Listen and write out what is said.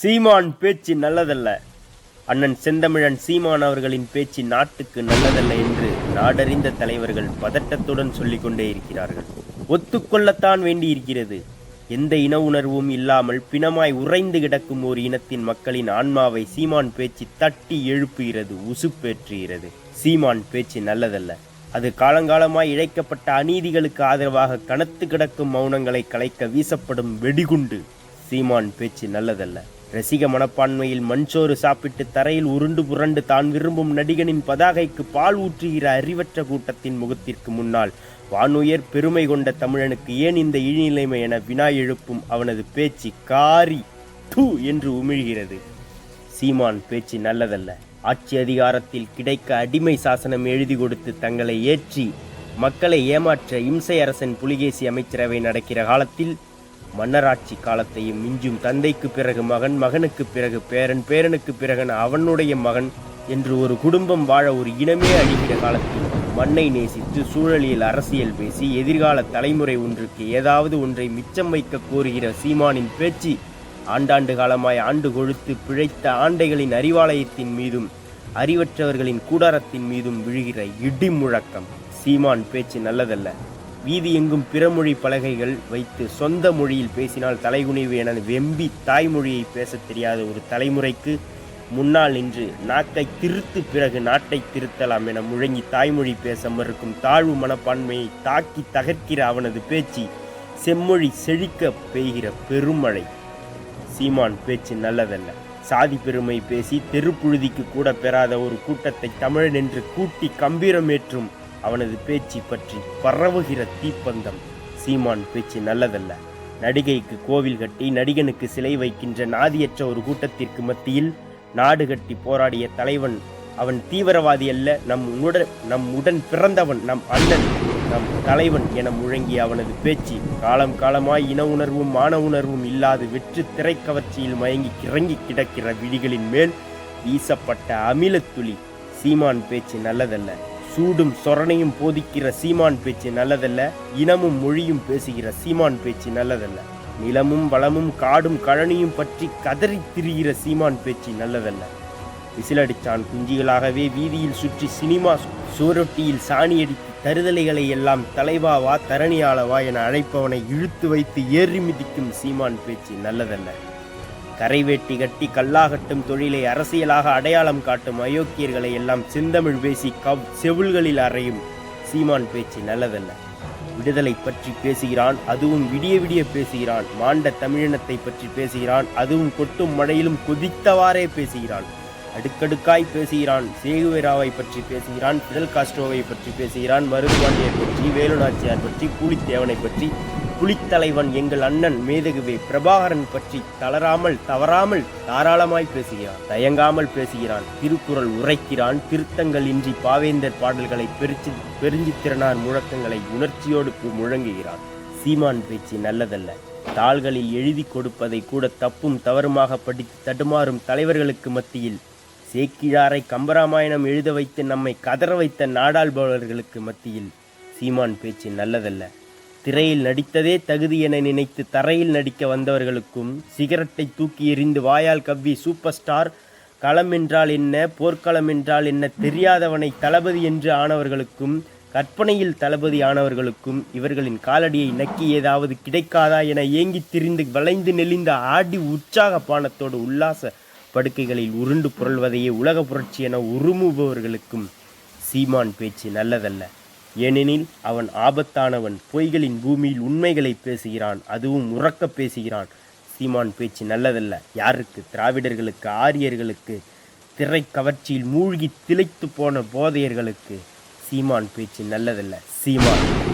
சீமான் பேச்சு நல்லதல்ல. அண்ணன் செந்தமிழன் சீமான் அவர்களின் பேச்சு நாட்டுக்கு நல்லதல்ல என்று நாடறிந்த தலைவர்கள் பதட்டத்துடன் சொல்லிக் கொண்டே இருக்கிறார்கள். ஒத்துக்கொள்ளத்தான் வேண்டியிருக்கிறது. எந்த இன உணர்வும் இல்லாமல் பிணமாய் உறைந்து கிடக்கும் ஒரு இனத்தின் மக்களின் ஆன்மாவை சீமான் பேச்சு தட்டி எழுப்புகிறது உசுப்பேற்றுகிறது. சீமான் பேச்சு நல்லதல்ல. அது காலங்காலமாய் இழைக்கப்பட்ட அநீதிகளுக்கு ஆதரவாக கனத்து கிடக்கும் மௌனங்களை கலைக்க வீசப்படும் வெடிகுண்டு. சீமான் பேச்சு நல்லதல்ல. ரசிக மனப்பான்மையில் மண்சோறு சாப்பிட்டு தரையில் உருண்டு புரண்டு தான் விரும்பும் நடிகனின் பதாகைக்கு பால் ஊற்றுகிற அறிவற்ற கூட்டத்தின் முகத்திற்கு முன்னால் வானுயர் பெருமை கொண்ட தமிழனுக்கு ஏன் இந்த இழிநிலைமை என வினா எழுப்பும் அவனது பேச்சு காரி தூ என்று உமிழ்கிறது. சீமான் பேச்சு நல்லதல்ல. ஆட்சி அதிகாரத்தில் கிடைக்க அடிமை சாசனம் எழுதி கொடுத்து தங்களை ஏற்றி மக்களை ஏமாற்ற இம்சை அரசன் புலிகேசி அமைச்சரவை நடக்கிற காலத்தில் மன்னராட்சி காலத்தையும் மிஞ்சும் தந்தைக்கு பிறகு மகன் மகனுக்கு பிறகு பேரன் பேரனுக்கு பிறகன் அவனுடைய மகன் என்று ஒரு குடும்பம் வாழ ஒரு இனமே அழிகிற காலத்தில் மண்ணை நேசித்து சூழலியல் அரசியல் பேசி எதிர்கால தலைமுறை ஒன்றுக்கு ஏதாவது ஒன்றை மிச்சம் வைக்க கோருகிற சீமானின் பேச்சு ஆண்டாண்டு காலமாய் ஆண்டு கொழுத்து பிழைத்த ஆண்டைகளின் அறிவாலயத்தின் மீதும் அறிவற்றவர்களின் கூடாரத்தின் மீதும் விழுகிற இடி முழக்கம் சீமான் பேச்சு நல்லதல்ல. வீதி எங்கும் பிறமொழி பலகைகள் வைத்து சொந்த மொழியில் பேசினால் தலைகுனிவு என வெம்பி தாய்மொழியை பேசத் தெரியாத ஒரு தலைமுறைக்கு முன்னால் நின்று நாக்கை திருத்து பிறகு நாட்டை திருத்தலாம் என முழங்கி தாய்மொழி பேச மறுக்கும் தாழ்வு மனப்பான்மையை தாக்கி தகர்க்கிற அவனது பேச்சு செம்மொழி செழிக்க பெய்கிற பெருமழை. சீமான் பேச்சு நல்லதல்ல. சாதி பெருமை பேசி தெருப்புழுதிக்கு கூட பெறாத ஒரு கூட்டத்தை தமிழன் என்று கூட்டி கம்பீரமேற்றும் அவனது பேச்சு பற்றி பரவுகிற தீப்பந்தம். சீமான் பேச்சு நல்லதல்ல. நடிகைக்கு கோவில் கட்டி நடிகனுக்கு சிலை வைக்கின்ற நாதியற்ற ஒரு கூட்டத்திற்கு மத்தியில் நாடு கட்டி போராடிய தலைவன் அவன் தீவிரவாதி அல்ல. நம் உடன் நம் உடன் பிறந்தவன் நம் அண்ணன் நம் தலைவன் என முழங்கிய அவனது பேச்சு காலம் காலமாய் இன உணர்வும் மான உணர்வும் இல்லாது வெற்று திரைக்கவர்ச்சியில் மயங்கி கிறங்கி கிடக்கிற விழிகளின் மேல் வீசப்பட்ட அமிலத்துளி. சீமான் பேச்சு நல்லதல்ல. சூடும் சொரணையும் போதிக்கிற சீமான் பேச்சு நல்லதல்ல இனமும் மொழியும் பேசுகிற சீமான் பேச்சு நல்லதல்ல. நிலமும் வளமும் காடும் கழனியும் பற்றி கதறித் திரிகிற சீமான் பேச்சு நல்லதல்ல. விசிலடிச்சான் குஞ்சிகளாகவே வீதியில் சுற்றி சினிமா சுவரொட்டியில் சாணியடித்து தருதலைகளை எல்லாம் தலைவாவா தரணியாளவா என அழைப்பவனை இழுத்து வைத்து ஏறி மிதிக்கும் சீமான் பேச்சு நல்லதல்ல. கரைவேட்டி கட்டி கல்லாகட்டும் தொழிலை அரசியலாக அடையாளம் காட்டும் அயோக்கியர்களை எல்லாம் செந்தமிழ் பேசி கவ் செவில்களில் அறையும் சீமான் பேச்சு நல்லதல்ல. விடுதலை பற்றி பேசுகிறான் அதுவும் விடிய விடிய பேசுகிறான். மாண்ட தமிழினத்தை பற்றி பேசுகிறான் அதுவும் கொட்டும் மழையிலும் கொதித்தவாறே பேசுகிறான். அடுக்கடுக்காய் பேசுகிறான் சேகுவேராவை பற்றி பேசுகிறான் பிடல் காஸ்ட்ரோவை பற்றி பேசுகிறான் மருதுவாண்டியை பற்றி வேலுநாச்சியார் பற்றி கூலித்தேவனை பற்றி புலித்தலைவன் எங்கள் அண்ணன் மேதகுவே பிரபாகரன் பற்றி தளராமல் தவறாமல் தாராளமாய் பேசுகிறான். தயங்காமல் பேசுகிறான். திருக்குறள் உரைக்கிறான். திருத்தங்கள் இன்றி பாவேந்தர் பாடல்களை பெருச்சி பெருஞ்சித்திறனார் முழக்கங்களை உணர்ச்சியோடு முழங்குகிறான். சீமான் பேச்சு நல்லதல்ல. தாள்களில் எழுதி கொடுப்பதை கூட தப்பும் தவறுமாக படித்து தடுமாறும் தலைவர்களுக்கு மத்தியில் சேக்கிழாரை கம்பராமாயணம் எழுத வைத்து நம்மை கதற வைத்த நாடாள்பவர்களுக்கு மத்தியில் சீமான் பேச்சு நல்லதல்ல. திரையில் நடித்ததே தகுதி என நினைத்து தரையில் நடிக்க வந்தவர்களுக்கும் சிகரெட்டை தூக்கி எறிந்து வாயால் கவ்வி சூப்பர் ஸ்டார் களம் என்றால் என்ன போர்க்களம் என்றால் என்ன தெரியாதவனை தளபதி என்று ஆனவர்களுக்கும் கற்பனையில் தளபதி ஆனவர்களுக்கும் இவர்களின் காலடியை நக்கி ஏதாவது கிடைக்காதா என ஏங்கித் திரிந்து வளைந்து நெளிந்த ஆடி உற்சாக பானத்தோடு உல்லாச படுக்கைகளில் உருண்டு புரள்வதையே உலக புரட்சி என உருமுபவர்களுக்கும் சீமான் பேச்சு நல்லதல்ல. ஏனெனில் அவன் ஆபத்தானவன். பொய்களின் பூமியில் உண்மைகளை பேசுகிறான் அதுவும் உறக்க பேசுகிறான். சீமான் பேச்சு நல்லதல்ல. யாருக்கு? திராவிடர்களுக்கு ஆரியர்களுக்கு. திரை கவர்ச்சியில் மூழ்கி திளைத்து போன போதையர்களுக்கு. சீமான் பேச்சு நல்லதல்ல. சீமான்.